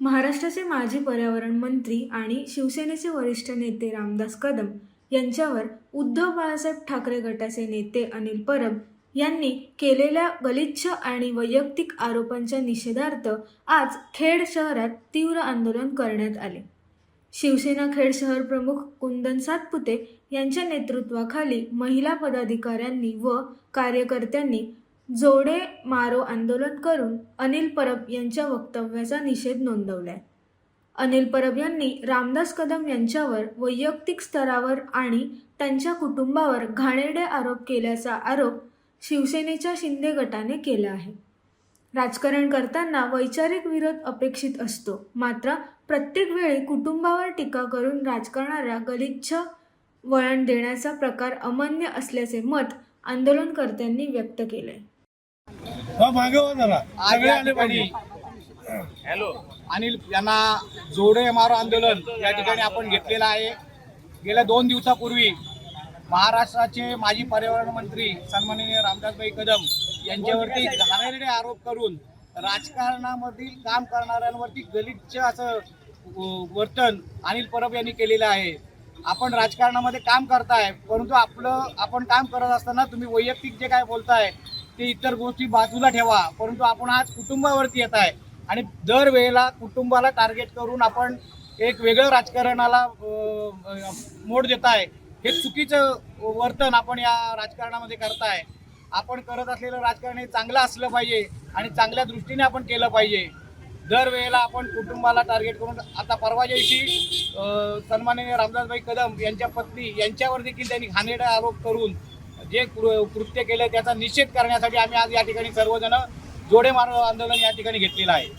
महाराष्ट्राचे माजी पर्यावरण मंत्री आणि शिवसेनेचे वरिष्ठ नेते रामदास कदम यांच्यावर उद्धव बाळासाहेब ठाकरे गटाचे नेते अनिल परब यांनी केलेल्या गलिच्छ आणि वैयक्तिक आरोपांच्या निषेधार्थ आज खेड शहरात तीव्र आंदोलन करण्यात आले. शिवसेना खेड शहर प्रमुख कुंदन सातपुते यांच्या नेतृत्वाखाली महिला पदाधिकाऱ्यांनी व कार्यकर्त्यांनी जोडे मारो आंदोलन करून अनिल परब यांच्या वक्तव्याचा निषेध नोंदवलाय. अनिल परब यांनी रामदास कदम यांच्यावर वैयक्तिक स्तरावर आणि त्यांच्या कुटुंबावर घाणेरडे आरोप केल्याचा आरोप शिवसेनेच्या शिंदे गटाने केला आहे. राजकारण करताना वैचारिक विरोध अपेक्षित असतो. मात्र प्रत्येक वेळी कुटुंबावर टीका करून राजकारणाऱ्या गलिच्छ वळण देण्याचा प्रकार अमान्य असल्याचे मत आंदोलनकर्त्यांनी व्यक्त केले हॅलो. अनिल यांना जोडे मारो आंदोलन या ठिकाणी आपण घेतलेलं आहे. गेल्या दोन दिवसापूर्वी महाराष्ट्राचे माजी पर्यावरण मंत्री सन्माननीय रामदासभाई कदम यांच्यावरती घाणेरडे आरोप करून राजकारणामधील काम करणाऱ्यांवरती गलिच्छ असं वर्तन अनिल परब यांनी केलेलं आहे. आपण राजकारणामध्ये काम करताय परंतु आपलं आपण काम करत असताना तुम्ही वैयक्तिक जे काय बोलताय ते इतर गोष्टी बाजूला ठेवा. परंतु आपण आज कुटुंबावरती येत आहे. आणि दरवेळेला कुटुंबाला टार्गेट करून आपण एक वेगळं राजकारणाला मोड देत आहे. हे चुकीचं वर्तन आपण या राजकारणामध्ये करताय आपण करत असलेलं राजकारण हे चांगलं असलं पाहिजे आणि चांगल्या दृष्टीने आपण केलं पाहिजे. दरवेळेला आपण कुटुंबाला टार्गेट करून आता परवा दिवशी सन्माननीय रामदासभाई कदम यांच्या पत्नी यांच्यावर देखील त्यांनी घाणेरडा आरोप करून जे कृ- कृत्य केलं त्याचा निषेध करण्यासाठी आम्ही आज या ठिकाणी सर्वजण जोडे मार्ग आंदोलन या ठिकाणी घेतलेलं आहे.